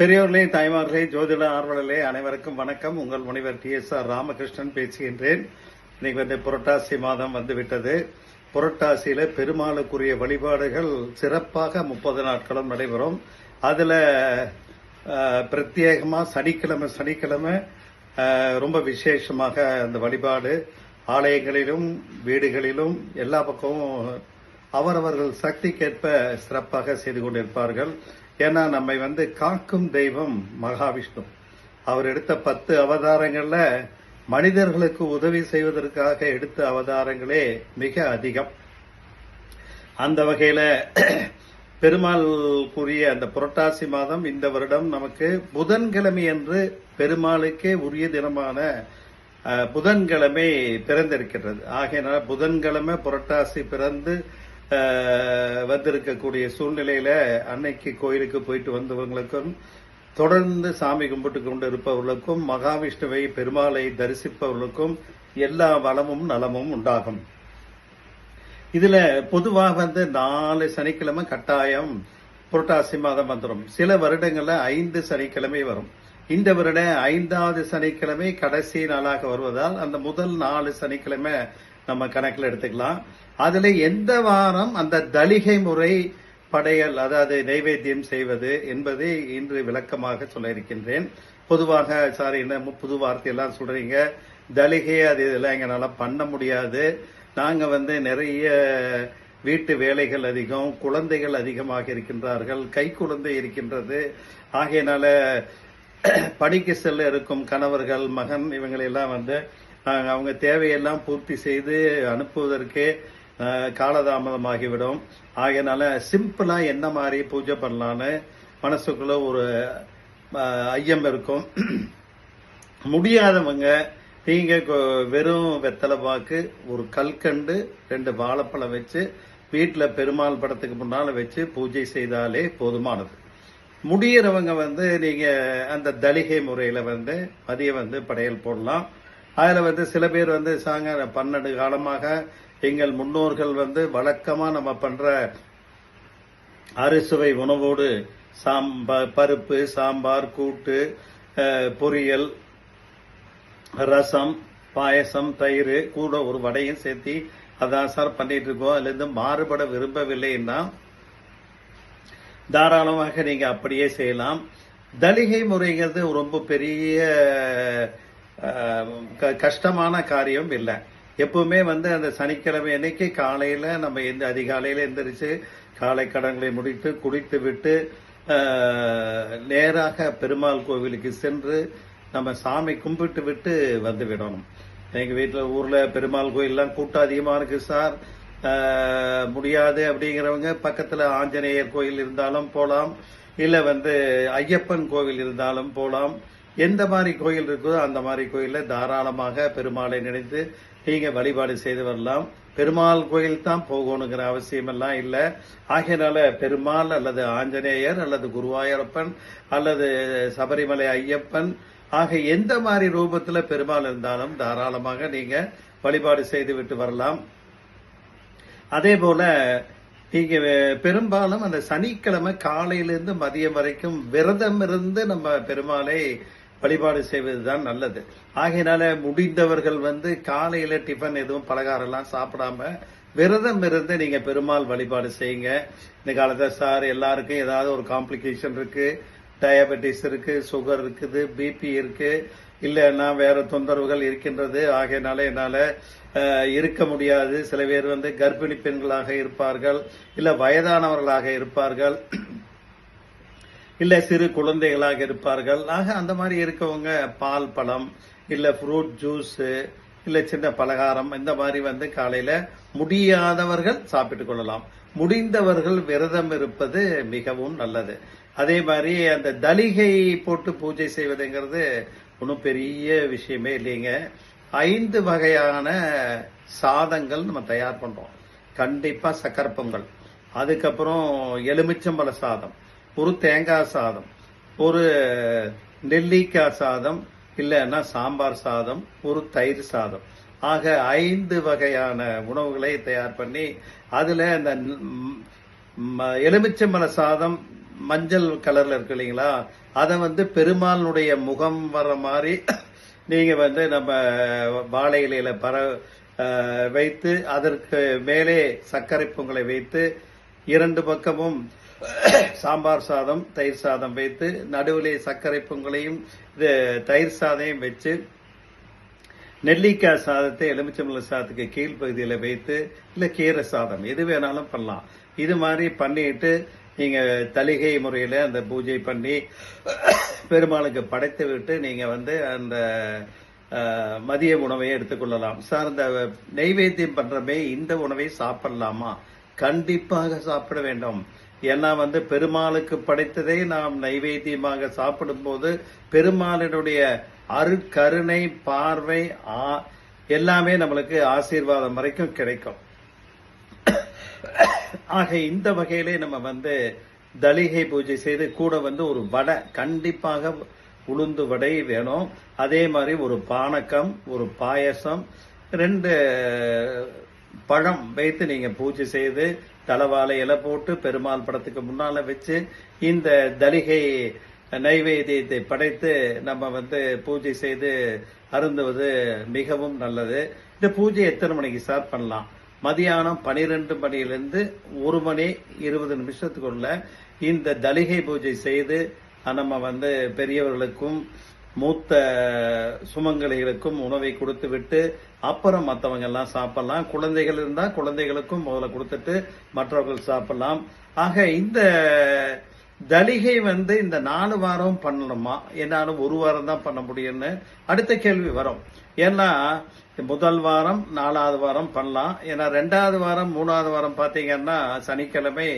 பெரியோர்களே தாய்மார்களே ஜோதிட ஆர்வலர்களே அனைவருக்கும் வணக்கம். உங்கள் முனைவர் டி எஸ் ஆர் ராமகிருஷ்ணன் பேசுகின்றேன். இன்னைக்கு வந்து புரட்டாசி மாதம் வந்துவிட்டது. புரட்டாசியில பெருமாளுக்குரிய வழிபாடுகள் சிறப்பாக முப்பது நாட்களும் நடைபெறும். அதுல பிரத்யேகமாக பிரத்யேகமா சனிக்கிழமை சனிக்கிழமை ரொம்ப விசேஷமாக அந்த வழிபாடு. ஆலயங்களிலும் வீடுகளிலும் எல்லா பக்கமும் அவரவர்கள் சக்திக்கேற்ப சிறப்பாக செய்து கொண்டிருப்பார்கள். ஏன்னா நம்மை வந்து காக்கும் தெய்வம் மகாவிஷ்ணு. அவர் எடுத்த பத்து அவதாரங்கள்ல மனிதர்களுக்கு உதவி செய்வதற்காக எடுத்த அவதாரங்களே மிக அதிகம். அந்த வகையில பெருமாள் கூறிய அந்த புரட்டாசி மாதம் இந்த வருடம் நமக்கு புதன்கிழமை என்று பெருமாளுக்கே உரிய தினமான அஹ், புதன்கிழமை பிறந்திருக்கின்றது. ஆகையினால புதன்கிழமை புரட்டாசி பிறந்து வந்திருக்கக்கூடிய சூழ்நிலையில அன்னைக்கு கோயிலுக்கு போயிட்டு வந்தவங்களுக்கும் தொடர்ந்து சாமி கும்பிட்டு கொண்டு இருப்பவர்களுக்கும் மகாவிஷ்ணுவை பெருமாளை தரிசிப்பவர்களுக்கும் எல்லா வளமும் நலமும் உண்டாகும். இதுல பொதுவாக வந்து நாலு சனிக்கிழமை கட்டாயம் புரட்டாசி மாதம் வந்துடும் சில வருடங்கள்ல ஐந்து சனிக்கிழமை வரும். இந்த வருட ஐந்தாவது சனிக்கிழமை கடைசி நாளாக வருவதால் அந்த முதல் நாலு சனிக்கிழமை நம்ம கணக்கில் எடுத்துக்கலாம். அதில் எந்த வாரம் அந்த தலிகை முறை படையல் அதாவது நைவேத்தியம் செய்வது என்பதை இன்று விளக்கமாக சொல்ல இருக்கின்றேன். பொதுவாக சாரி என்ன புது வார்த்தையெல்லாம் சொல்கிறீங்க தலிகை அது இதெல்லாம் எங்களால் பண்ண முடியாது. நாங்கள் வந்து நிறைய வீட்டு வேலைகள் அதிகம் குழந்தைகள் அதிகமாக இருக்கின்றார்கள் கை குழந்தை இருக்கின்றது. ஆகையினால படிக்க செல்ல இருக்கும் கணவர்கள் மகன் இவங்களெல்லாம் வந்து அவங்க தேவையெல்லாம் பூர்த்தி செய்து அனுப்புவதற்கே காலதாமதமாகிவிடும். ஆகையினால சிம்பிளா என்ன மாதிரி பூஜை பண்ணலான்னு மனசுக்குள்ள ஒரு ஐயம் இருக்கும். முடியாதவங்க நீங்க கொ- வெறும் வெத்தலை பாக்கு ஒரு கல்கண்டு ரெண்டு வாழைப்பழம் வச்சு வீட்டில் பெருமாள் படத்துக்கு முன்னால வச்சு பூஜை செய்தாலே போதுமானது. முடியறவங்க வந்து நீங்க அந்த தலிகை முறையில வந்து மதியம் வந்து படையல் போடலாம். அதில் வந்து சில பேர் வந்து சாங்க பன்னெண்டு காலமாக எங்கள் முன்னோர்கள் வந்து வழக்கமாக நம்ம பண்ணுற அறுசுவை உணவோடு சாம்பா பருப்பு சாம்பார் கூட்டு பொரியல் ரசம் பாயசம் தயிர் கூட ஒரு வடையும் சேர்த்து அதான் சார் பண்ணிட்டு இருக்கோம். அதுலேருந்து மாறுபட விரும்பவில்லைன்னா தாராளமாக நீங்கள் அப்படியே செய்யலாம். தலிகை முறைங்கிறது ரொம்ப பெரிய கஷ்டமான காரியம் இல்லை. எப்பவுமே வந்து அந்த சனிக்கிழமை அன்னைக்கு காலையில் நம்ம எந்த அதிகாலையில் எந்திரிச்சு காலை கடன்களை முடித்து குடித்து விட்டு நேராக பெருமாள் கோவிலுக்கு சென்று நம்ம சாமி கும்பிட்டு விட்டு வந்து விடணும் எங்கள் வீட்டில் ஊரில் பெருமாள் கோயிலெலாம் கூட்டம் அதிகமாக இருக்குது சார் முடியாது அப்படிங்கிறவங்க பக்கத்தில் ஆஞ்சநேயர் கோயில் இருந்தாலும் போகலாம் இல்லை வந்து ஐயப்பன் கோவில் இருந்தாலும் போகலாம் எந்த மாதிரி கோயில் இருக்குதோ அந்த மாதிரி கோயிலில் தாராளமாக பெருமாளை நினைத்து நீங்கள் வழிபாடு செய்து வரலாம். பெருமாள் கோயில் தான் போகணுங்கிற அவசியமெல்லாம் இல்லை. ஆகையினால பெருமாள் அல்லது ஆஞ்சநேயர் அல்லது குருவாயூரப்பன் அல்லது சபரிமலை ஐயப்பன் ஆக எந்த மாதிரி ரூபத்தில் பெருமாள் இருந்தாலும் தாராளமாக நீங்கள் வழிபாடு செய்து விட்டு வரலாம். அதே போல நீங்க பெரும்பாலும் அந்த சனிக்கிழமை காலையிலிருந்து மதியம் வரைக்கும் விரதம் இருந்து நம்ம பெருமாளை வழிபாடு செய்வதுதான் நல்லது. ஆகையினால முடிந்தவர்கள் வந்து காலையில டிஃபன் எதுவும் பலகாரம் எல்லாம் சாப்பிடாம விரதம் இருந்து நீங்க பெருமாள் வழிபாடு செய்யுங்க. இந்த காலத்துல சார் எல்லாருக்கும் ஏதாவது ஒரு காம்ப்ளிகேஷன் இருக்கு டயபெட்டிஸ் இருக்கு சுகர் இருக்குது பிபி இருக்கு இல்லைன்னா வேற தொந்தரவுகள் இருக்கின்றது. ஆகையினால என்னால இருக்க முடியாது. சில பேர் வந்து கர்ப்பிணி பெண்களாக இருப்பார்கள் இல்ல வயதானவர்களாக இருப்பார்கள். இல்ல சிறு குழந்தைகளாக இருப்பார்கள். ஆக அந்த மாதிரி இருக்கவங்க பால் பழம் இல்ல ஃப்ரூட் ஜூஸ் இல்ல சின்ன பலகாரம் இந்த மாதிரி வந்து காலையில முடியாதவர்கள் சாப்பிட்டுக் கொள்ளலாம். முடிந்தவர்கள் விரதம் இருப்பது மிகவும் நல்லது. அதே மாதிரி அந்த தலிகை போட்டு பூஜை செய்வதுங்கிறது ஒன்றும் பெரிய விஷயமே இல்லைங்க. ஐந்து வகையான சாதங்கள் நம்ம தயார் பண்றோம். கண்டிப்பா சக்கரை பொங்கல். அதுக்கப்புறம் எலுமிச்சம்பழ சாதம். ஒரு தேங்காய் சாதம் ஒரு நெல்லிக்காய் சாதம் இல்லைன்னா சாம்பார் சாதம் ஒரு தயிர் சாதம். ஆக ஐந்து வகையான உணவுகளை தயார் பண்ணி அதில் இந்த எலுமிச்சம்பழ சாதம் மஞ்சள் கலரில் இருக்கு இல்லைங்களா? அதை வந்து பெருமாளுடைய முகம் வர மாதிரி நீங்கள் வந்து நம்ம வாழை இலையில பர வைத்து அதற்கு மேலே சர்க்கரை பொங்கலை வைத்து இரண்டு பக்கமும் சாம்பார் சாதம் தயிர் சாதம் வைத்து நடுவிலே சர்க்கரை பொங்கலையும் இது தயிர் சாதையும் வச்சு நெல்லிக்காய் சாதத்தை எலுமிச்சம்பழ சாதத்துக்கு கீழ்ப்பகுதியில் வைத்து இல்லை கீரை சாதம் எது வேணாலும் பண்ணலாம். இது மாதிரி பண்ணிட்டு நீங்கள் தலிகை முறையில் அந்த பூஜை பண்ணி பெருமாளுக்கு படைத்து விட்டு நீங்கள் வந்து அந்த மதிய உணவை எடுத்துக்கொள்ளலாம். சார் இந்த நெய்வேத்தியம் பண்ணுறமே இந்த உணவை சாப்பிடலாமா? கண்டிப்பாக சாப்பிட வேண்டும். ஏன்னா வந்து பெருமாளுக்கு படைத்ததை நாம் நைவேத்தியமாக சாப்பிடும்போது பெருமாளினுடைய அருக்கருணை பார்வை ஆ- எல்லாமே நம்மளுக்கு ஆசீர்வாதம் வரைக்கும் கிடைக்கும். ஆக இந்த வகையிலே நம்ம வந்து தலிகை பூஜை செய்து கூட வந்து ஒரு வடை கண்டிப்பாக உளுந்து வடை வேணும். அதே மாதிரி ஒரு பானக்கம் ஒரு பாயசம் ரெண்டு பழம் வைத்து நீங்க பூஜை செய்து தலவாழை இலை போட்டு பெருமாள் படத்துக்கு முன்னால வச்சு இந்த தலிகை நைவேத்தியத்தை படைத்து நம்ம வந்து பூஜை செய்து அருந்துவது மிகவும் நல்லது. இந்த பூஜை எத்தனை மணிக்கு ஸ்டார்ட் பண்ணலாம்? மதியானம் பனிரெண்டு மணியிலிருந்து ஒரு மணி இருபது நிமிஷத்துக்குள்ள இந்த தலிகை பூஜை செய்து நம்ம வந்து பெரியவர்களுக்கும் மூத்த சுமங்கலிகளுக்கும் உணவை கொடுத்து விட்டு அப்புறம் மற்றவங்க எல்லாம் சாப்பிடலாம். குழந்தைகள் இருந்தா குழந்தைகளுக்கும் முதல்ல கொடுத்துட்டு மற்றவர்கள் சாப்பிடலாம். ஆக இந்த தலிகை வந்து இந்த நாலு வாரம் பண்ணணுமா? என்னாலும் ஒரு வாரம் தான் பண்ண முடியும்னு அடுத்த கேள்வி வரும். ஏன்னா முதல் வாரம் நாலாவது வாரம் பண்ணலாம். ஏன்னா ரெண்டாவது வாரம் மூணாவது வாரம் பார்த்தீங்கன்னா சனிக்கிழமை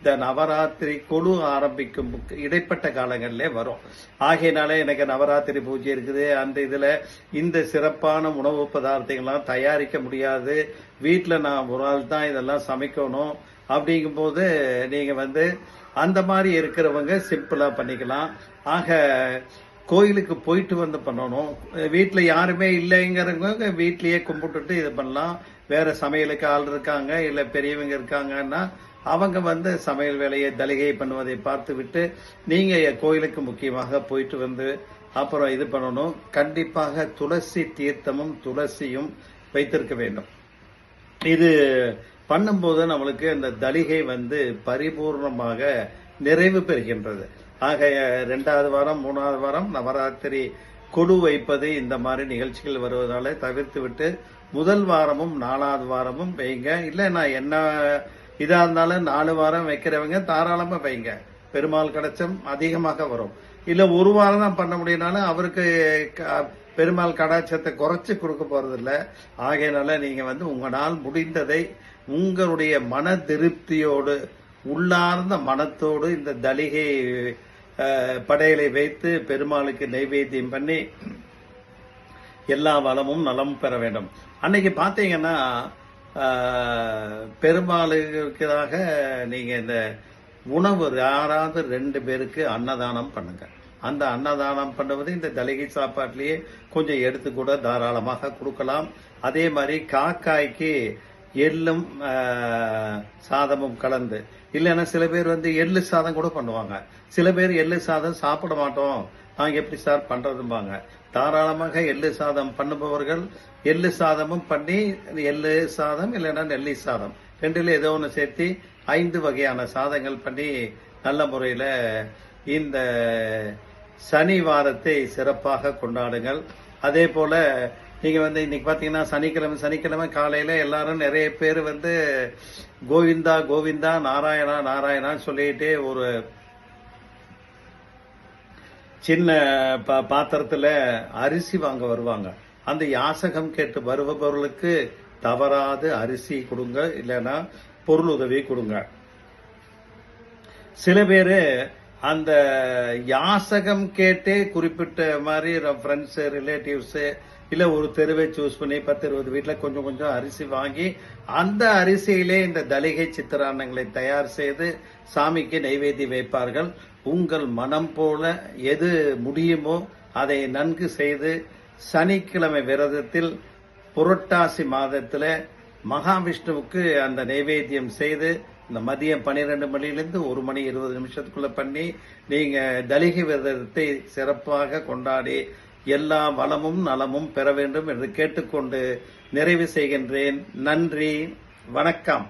இந்த நவராத்திரி கொழு ஆரம்பிக்கும் இடைப்பட்ட காலங்களிலே வரும். ஆகையினால எனக்கு நவராத்திரி பூஜை இருக்குது. அந்த இதில் இந்த சிறப்பான உணவு பதார்த்தங்கள்லாம் தயாரிக்க முடியாது. வீட்டில் நான் ஒரு ஆள் தான் இதெல்லாம் சமைக்கணும். அப்படிங்கும்போது நீங்கள் வந்து அந்த மாதிரி இருக்கிறவங்க சிம்பிளாக பண்ணிக்கலாம். ஆக கோயிலுக்கு போயிட்டு வந்து பண்ணணும். வீட்டில் யாருமே இல்லைங்கிறவங்க வீட்லேயே கும்பிட்டுட்டு இது பண்ணலாம். வேற சமையலுக்கு ஆள் இருக்காங்க இல்லை பெரியவங்க இருக்காங்கன்னா அவங்க வந்து சமையல் வேலையை தலிகை பண்ணுவதை பார்த்து விட்டு நீங்க கோயிலுக்கு முக்கியமாக போயிட்டு வந்து அப்புறம் இது பண்ணணும். கண்டிப்பாக துளசி தீர்த்தமும் துளசியும் வைத்திருக்க வேண்டும். இது பண்ணும்போது நம்மளுக்கு அந்த தலிகை வந்து பரிபூர்ணமாக நிறைவு பெறுகின்றது. ஆக ரெண்டாவது வாரம் மூணாவது வாரம் நவராத்திரி கொடு வைப்பது இந்த மாதிரி நிகழ்ச்சிகள் வருவதால தவிர்த்து விட்டு முதல் வாரமும் நாலாவது வாரமும் வைங்க. இல்லை நான் என்ன இதா இருந்தாலும் நாலு வாரம் வைக்கிறவங்க தாராளமா வைங்க. பெருமாள் கடைச்சம் அதிகமாக வரும். இல்ல ஒரு வாரம் தான் பண்ண முடியும்னாலும் அவருக்கு க- பெருமாள் கடாட்சத்தை குறைச்சு கொடுக்க போறது ஆகையினால நீங்க வந்து உங்களால் முடிந்ததை உங்களுடைய மன திருப்தியோடு உள்ளார்ந்த மனத்தோடு இந்த தலிகை அஹ், படையலை வைத்து பெருமாளுக்கு நைவேத்தியம் பண்ணி எல்லா வளமும் நலமும் பெற வேண்டும். அன்னைக்கு பாத்தீங்கன்னா பெரும்பாலுக்காக பெருமாளுக்காக இந்த உணவு யாராவது ரெண்டு பேருக்கு அன்னதானம் பண்ணுங்க. அந்த அன்னதானம் பண்ணுவது இந்த தலகி சாப்பாட்டிலேயே கொஞ்சம் எடுத்து கூட தாராளமாக கொடுக்கலாம். அதே மாதிரி காக்காய்க்கு எள்ளும் சாதமும் கலந்து. இல்லைன்னா சில பேர் வந்து எள்ளு சாதம் கூட பண்ணுவாங்க. சில பேர் எள்ளு சாதம் சாப்பிட மாட்டோம். நாங்கள் எப்படி சார் பண்ணுறதும்பாங்க தாராளமாக எள்ளு சாதம் பண்ணுபவர்கள் எள்ளு சாதமும் பண்ணி எள்ளு சாதம் இல்லைன்னா நெல்லி சாதம். ரெண்டுல ஏதோ ஒன்று சேர்த்து ஐந்து வகையான சாதங்கள் பண்ணி நல்ல முறையில் இந்த சனி வாரத்தை சிறப்பாக கொண்டாடுங்கள். அதே போல நீங்கள் வந்து இன்னைக்கு பார்த்தீங்கன்னா சனிக்கிழமை சனிக்கிழமை காலையில் எல்லாரும் நிறைய பேர் வந்து கோவிந்தா கோவிந்தா நாராயணா நாராயணான்னு சொல்லிட்டு ஒரு சின்ன பா- பாத்திரத்துல அரிசி வாங்க வருவாங்க. அந்த யாசகம் கேட்டு வருபவர்களுக்கு தவறாது அரிசி கொடுங்க இல்லைன்னா பொருள் உதவி கொடுங்க. சில பேர் அந்த யாசகம் கேட்டே குறிப்பிட்ட மாதிரி ஃப்ரெண்ட்ஸ் ரிலேட்டிவ்ஸ் இல்ல ஒரு தெருவை சூஸ் பண்ணி பத்து இருபது வீட்டில் கொஞ்சம் கொஞ்சம் அரிசி வாங்கி அந்த அரிசியிலே இந்த தலிகை சித்திரான்னங்களை தயார் செய்து சாமிக்கு நைவேத்தி வைப்பார்கள். உங்கள் மனம் போல எது முடியுமோ அதை நன்கு செய்து சனிக்கிழமை விரதத்தில் புரட்டாசி மாதத்தில் மகாவிஷ்ணுவுக்கு அந்த நைவேத்தியம் செய்து இந்த மதியம் பன்னிரெண்டு மணிலேருந்து ஒரு மணி இருபது நிமிஷத்துக்குள்ள பண்ணி நீங்க தலிகை விரதத்தை சிறப்பாக கொண்டாடி எல்லா வளமும் நலமும் பெற வேண்டும் என்று கேட்டுக்கொண்டு நிறைவு செய்கின்றேன். நன்றி. வணக்கம்.